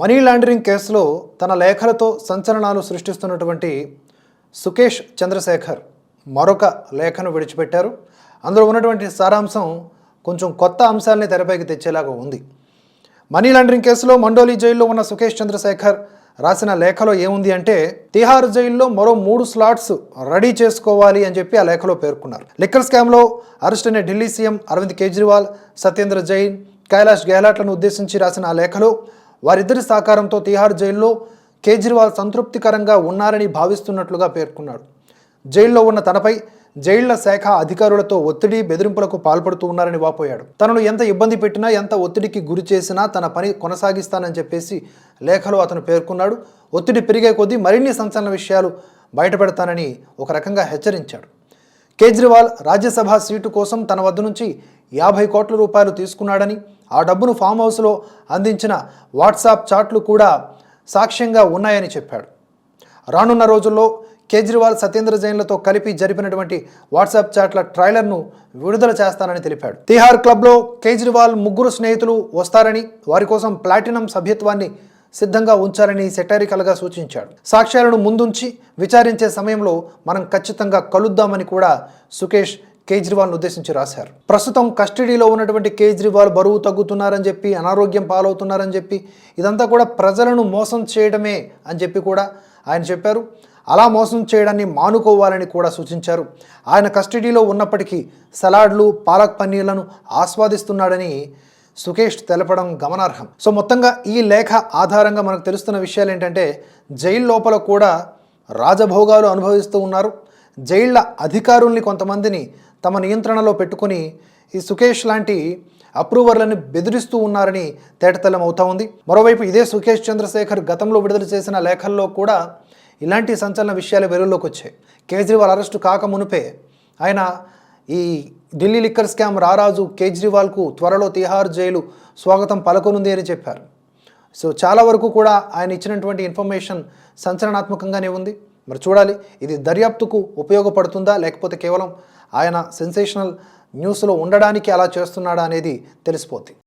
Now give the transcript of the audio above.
Money laundering కేసులో తన లేఖలతో సంచలనాలు సృష్టిస్తున్నటువంటి సుకేష్ చంద్రశేఖర్ మరొక లేఖను విడిచిపెట్టారు. అందులో ఉన్నటువంటి సారాంశం కొంచెం కొత్త అంశాలని తెరపైకి తెచ్చేలాగా ఉంది. మనీ లాండరింగ్ కేసులో మండోలి జైల్లో ఉన్న సుకేష్ చంద్రశేఖర్ రాసిన లేఖలో ఏముంది అంటే తిహార్ జైల్లో మరో మూడు స్లాట్స్ రెడీ చేసుకోవాలి అని చెప్పి ఆ లేఖలో పేర్కొన్నారు. లిక్కర్ స్కామ్లో అరెస్ట్ అయిన ఢిల్లీ సీఎం అరవింద్ కేజ్రీవాల్ సత్యేంద్ర జైన్ కైలాష్ గెహ్లాట్లను ఉద్దేశించి రాసిన ఆ లేఖలో వారిద్దరి సహకారంతో తిహార్ జైల్లో కేజ్రీవాల్ సంతృప్తికరంగా ఉన్నారని భావిస్తున్నట్లుగా పేర్కొన్నాడు. జైల్లో ఉన్న తనపై జైళ్ళ శాఖ అధికారులతో ఒత్తిడి బెదిరింపులకు పాల్పడుతూ ఉన్నారని వాపోయాడు. తనను ఎంత ఇబ్బంది పెట్టినా ఎంత ఒత్తిడికి గురి చేసినా తన పని కొనసాగిస్తానని చెప్పేసి లేఖలో అతను పేర్కొన్నాడు. ఒత్తిడి పెరిగే కొద్దీ మరిన్ని సంచలన విషయాలు బయటపెడతానని ఒక రకంగా హెచ్చరించాడు. కేజ్రీవాల్ రాజ్యసభ సీటు కోసం తన వద్ద నుంచి యాభై కోట్ల రూపాయలు తీసుకున్నాడని ఆ డబ్బును ఫామ్ హౌస్లో అందించిన వాట్సాప్ చాట్లు కూడా సాక్ష్యంగా ఉన్నాయని చెప్పాడు. రానున్న రోజుల్లో కేజ్రీవాల్ సత్యేంద్ర జైన్లతో కలిపి జరిపినటువంటి వాట్సాప్ చాట్ల ట్రైలర్ను విడుదల చేస్తానని తెలిపాడు. తిహార్ క్లబ్లో కేజ్రీవాల్ ముగ్గురు స్నేహితులు వస్తారని వారి కోసం ప్లాటినం సభ్యత్వాన్ని సిద్ధంగా ఉంచాలని సెటారికల్గా సూచించాడు. సాక్ష్యాలను ముందుంచి విచారించే సమయంలో మనం ఖచ్చితంగా కలుద్దామని కూడా సుకేష్ కేజ్రీవాల్ను ఉద్దేశించి రాశారు. ప్రస్తుతం కస్టడీలో ఉన్నటువంటి కేజ్రీవాల్ బరువు తగ్గుతున్నారని చెప్పి అనారోగ్యం పాలవుతున్నారని చెప్పి ఇదంతా కూడా ప్రజలను మోసం చేయడమే అని చెప్పి కూడా ఆయన చెప్పారు. అలా మోసం చేయడాన్ని మానుకోవాలని కూడా సూచించారు. ఆయన కస్టడీలో ఉన్నప్పటికీ సలాడ్లు పాలక్ పన్నీర్లను ఆస్వాదిస్తున్నాడని సుకేష్ తెలపడం గమనార్హం. సో మొత్తంగా ఈ లేఖ ఆధారంగా మనకు తెలుస్తున్న విషయాలు ఏంటంటే జైలు లోపల కూడా రాజభోగాలు అనుభవిస్తూ ఉన్నారు. జైళ్ళ అధికారుల్ని కొంతమందిని తమ నియంత్రణలో పెట్టుకుని ఈ సుఖేష్ లాంటి అప్రూవర్లను బెదిరిస్తూ ఉన్నారని తేటతెల్లం అవుతా ఉంది. మరోవైపు ఇదే సుఖేష్ చంద్రశేఖర్ గతంలో విడుదల చేసిన లేఖల్లో కూడా ఇలాంటి సంచలన విషయాలు వెలుగులోకి వచ్చాయి. కేజ్రీవాల్ అరెస్టు కాక మునుపే ఆయన ఈ ఢిల్లీ లిక్కర్ స్కామ్ రారాజు కేజ్రీవాల్కు త్వరలో తిహార్ జైలు స్వాగతం పలకనుంది అని చెప్పారు. సో చాలా వరకు కూడా ఆయన ఇచ్చినటువంటి ఇన్ఫర్మేషన్ సంచలనాత్మకంగానే ఉంది. మరి చూడాలి. ఇది దర్యాప్తుకు ఉపయోగపడుతుందా? లేకపోతే కేవలం ఆయన సెన్సేషనల్ న్యూస్లో ఉండడానికి అలా చేస్తున్నాడా అనేది తెలిసిపోతుంది